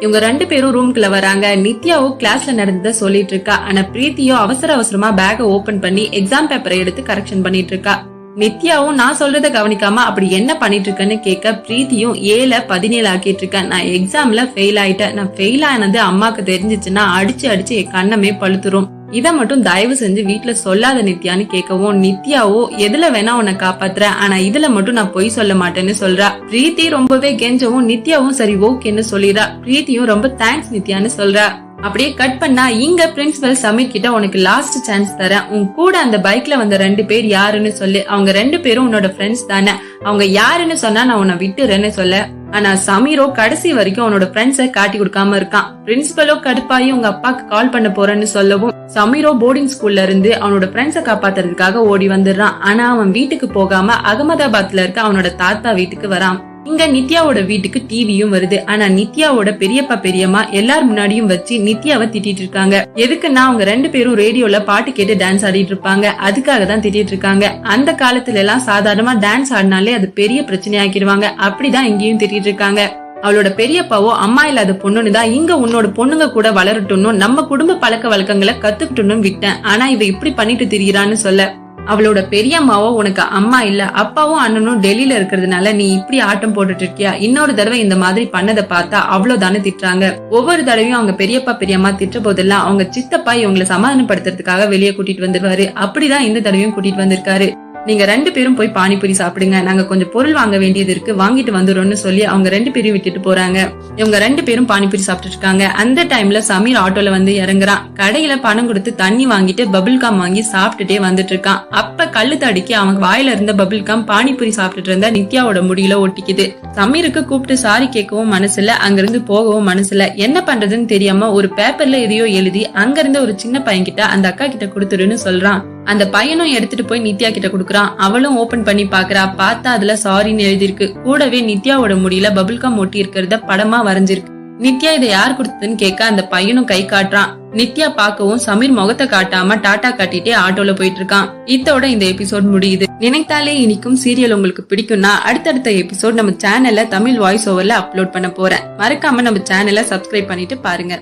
இவங்க ரெண்டு பேரும் ரூம்குள்ள வராங்க. நித்யாவும் கிளாஸ்ல நடந்ததை சொல்லிட்டு இருக்கா. ஆனா பிரீத்தியோ அவசர அவசரமா பேக ஓபன் பண்ணி எக்ஸாம் பேப்பரை எடுத்து கரெக்ஷன் பண்ணிட்டு இருக்கா. நித்யாவும் நான் சொல்றத கவனிக்காம அப்படி என்ன பண்ணிட்டு இருக்கேன்னு கேட்க பிரீத்தியும் ஏல பதினேழு ஆக்கிட்டு இருக்கேன் நான் எக்ஸாம்ல ஃபெயில் ஆயிட்டேன். நான் ஃபெயில் ஆனது அம்மாக்கு தெரிஞ்சிச்சுன்னா அடிச்சு அடிச்சு என் கண்ணமே பழுத்துரும். இதை மட்டும் தயவு செஞ்சு வீட்டுல சொல்லாத நித்யான்னு கேட்கவும் நித்யாவோ எதுல வேணா உன்னை காப்பாத்துறேன் ஆனா இதுல மட்டும் நான் பொய் சொல்ல மாட்டேன்னு சொல்றா. பிரீத்தி ரொம்பவே கெஞ்சவும் நித்யாவும் சரி ஓகேன்னு சொல்லிடுறா பிரீத்தியும் ரொம்ப தேங்க்ஸ் நித்யான்னு சொல்றா. அப்படியே கட் பண்ணா இங்க பிரின்சிபல் சமீர் கிட்ட உனக்கு லாஸ்ட் சான்ஸ் தரேன். உன் கூட அந்த பைக்ல வந்த ரெண்டு பேர் யாருன்னு சொல்லு. அவங்க ரெண்டு பேரும் உன்னோட ஃப்ரெண்ட்ஸ் தானே. அவங்க யாருன்னு சொன்னா நான் உன்னை விட்டுறேன்னு சொல்ல. ஆனா சமீரோ கடைசி வரைக்கும் அவனோட ஃப்ரெண்ட்ஸ காட்டி கொடுக்காம இருக்கான். பிரின்சிபலோ கடுப்பாயி உங்க அப்பாக்கு கால் பண்ண போறேன்னு சொல்லவும் சமீரோ போர்டிங் ஸ்கூல்ல இருந்து அவனோட ஃப்ரெண்ட்ஸ காப்பாத்துறதுக்காக ஓடி வந்துடுறான். ஆனா அவன் வீட்டுக்கு போகாம அகமதாபாத்ல இருக்க அவனோட தாத்தா வீட்டுக்கு வரான். இங்க நித்யாவோட வீட்டுக்கு டிவியும் வருது. ஆனா நித்யாவோட பெரியப்பா பெரியம்மா எல்லார் முன்னாடியும் வச்சு நித்யாவை திட்டிட்டு இருக்காங்க. எதுக்குன்னா அவங்க ரெண்டு பேரும் ரேடியோல பாட்டு கேட்டு டான்ஸ் ஆடிட்டு இருப்பாங்க. அதுக்காக தான் திட்டிட்டு இருக்காங்க. அந்த காலத்துல எல்லாம் சாதாரணமா டான்ஸ் ஆடினாலே அது பெரிய பிரச்சனை ஆக்கிடுவாங்க அப்படிதான் இங்கேயும் திட்டிட்டு இருக்காங்க. அவளோட பெரியப்பாவோ அம்மா இல்லாத பொண்ணுன்னு தான் இங்க உன்னோட பொண்ணுங்க கூட வளரட்டும்னு நம்ம குடும்ப பழக்க வழக்கங்களை கத்துக்கிட்டோம்னு விட்டேன். ஆனா இவ இப்படி பண்ணிட்டு திரியிறான்னு சொல்ல. அவளோட பெரியம்மாவோ உனக்கு அம்மா இல்ல அப்பாவும் அண்ணனும் டெல்லியில இருக்கிறதுனால நீ இப்படி ஆட்டம் போட்டுட்டு இருக்கியா? இன்னொரு தடவை இந்த மாதிரி பண்ணதை பார்த்தா அவ்வளவுதானே திட்டுறாங்க. ஒவ்வொரு தடவையும் அவங்க பெரியப்பா பெரியம்மா திட்ட போதெல்லாம் அவங்க சித்தப்பா இவங்களை சமாதானப்படுத்துறதுக்காக வெளியே கூட்டிட்டு வந்துருவாரு. அப்படிதான் இந்த தடவையும் கூட்டிட்டு வந்திருக்காரு. நீங்க ரெண்டு பேரும் போய் பானிபூரி சாப்பிடுங்க. நாங்க கொஞ்சம் பொருள் வாங்க வேண்டியது இருக்கு. வாங்கிட்டு வந்துடுறோம்னு சொல்லி அவங்க ரெண்டு பேரும் விட்டுட்டு போறாங்க. இவங்க ரெண்டு பேரும் பானிபூரி சாப்பிட்டு இருக்காங்க. அந்த டைம்ல சமீர் ஆட்டோல வந்து இறங்குறான். கடையில பணம் கொடுத்து தண்ணி வாங்கிட்டு பபிள் காம் வாங்கி சாப்பிட்டுட்டே வந்துட்டு இருக்கான். அப்ப கல்லு தடுக்கி அவன் வாயில இருந்த பபிள் காம் பானிபூரி சாப்பிட்டுட்டு இருந்தா நித்யாவோட முடியில ஒட்டிக்குது. சமீருக்கு கூப்பிட்டு சாரி கேட்கவும் மனசுல அங்கிருந்து போகவும் மனசுல என்ன பண்றதுன்னு தெரியாம ஒரு பேப்பர்ல எதையோ எழுதி அங்கிருந்த ஒரு சின்ன பையன் கிட்ட அந்த அக்கா கிட்ட கொடுத்துருன்னு சொல்றான். அந்த பையனும் எடுத்துட்டு போய் நித்யா கிட்ட கொடுக்குறான் அவளும் ஓபன் பண்ணி பாக்குறா பார்த்தா அதுல சாரின்னு எழுதிருக்கு கூடவே நித்யாவோட முடியில பபிள்கம் ஒட்டி இருக்கிறத படமா வரைஞ்சிருக்கு. நித்யா இதை யார் கொடுத்ததுன்னு கேட்க அந்த பையனும் கை காட்டுறான். நித்யா பார்க்கவும் சமீர் முகத்தை காட்டாம டாட்டா காட்டிட்டே ஆட்டோல போயிட்டு இருக்கான். இத்தோட இந்த எபிசோட் முடியுது. நினைத்தாலே இனிக்கும் சீரியல் உங்களுக்கு பிடிக்கும்னா அடுத்தடுத்த எபிசோட் நம்ம சேனல்ல தமிழ் வாய்ஸ் ஓவர்ல அப்லோட் பண்ண போறேன். மறக்காம நம்ம சேனலை சப்ஸ்கிரைப் பண்ணிட்டு பாருங்க.